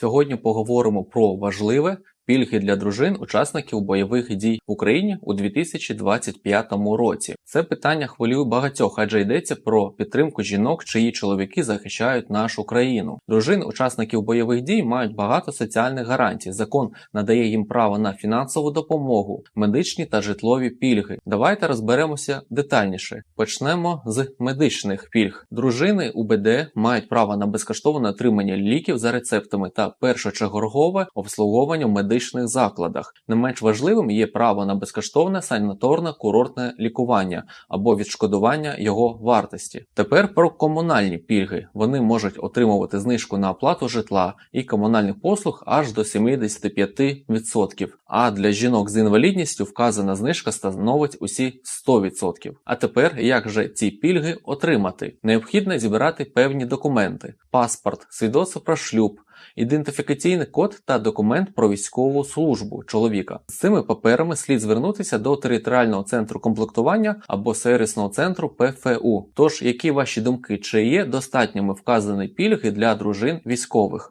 Сьогодні поговоримо про важливе пільги для дружин учасників бойових дій в Україні у 2025 році. Це питання хвилює багатьох, адже йдеться про підтримку жінок, чиї чоловіки захищають нашу країну. Дружин учасників бойових дій мають багато соціальних гарантій. Закон надає їм право на фінансову допомогу, медичні та житлові пільги. Давайте розберемося детальніше. Почнемо з медичних пільг. Дружини УБД мають право на безкоштовне отримання ліків за рецептами та першочергове обслуговування в медичних закладах. Не менш важливим є право на безкоштовне санаторне курортне лікування або відшкодування його вартості. Тепер про комунальні пільги. Вони можуть отримувати знижку на оплату житла і комунальних послуг аж до 75%. А для жінок з інвалідністю вказана знижка становить усі 100%. А тепер як же ці пільги отримати? Необхідно зібрати певні документи: паспорт, свідоцтво про шлюб. Ідентифікаційний код та документ про військову службу чоловіка. З цими паперами слід звернутися до територіального центру комплектування або сервісного центру ПФУ. Тож, які ваші думки, чи є достатніми вказані пільги для дружин військових?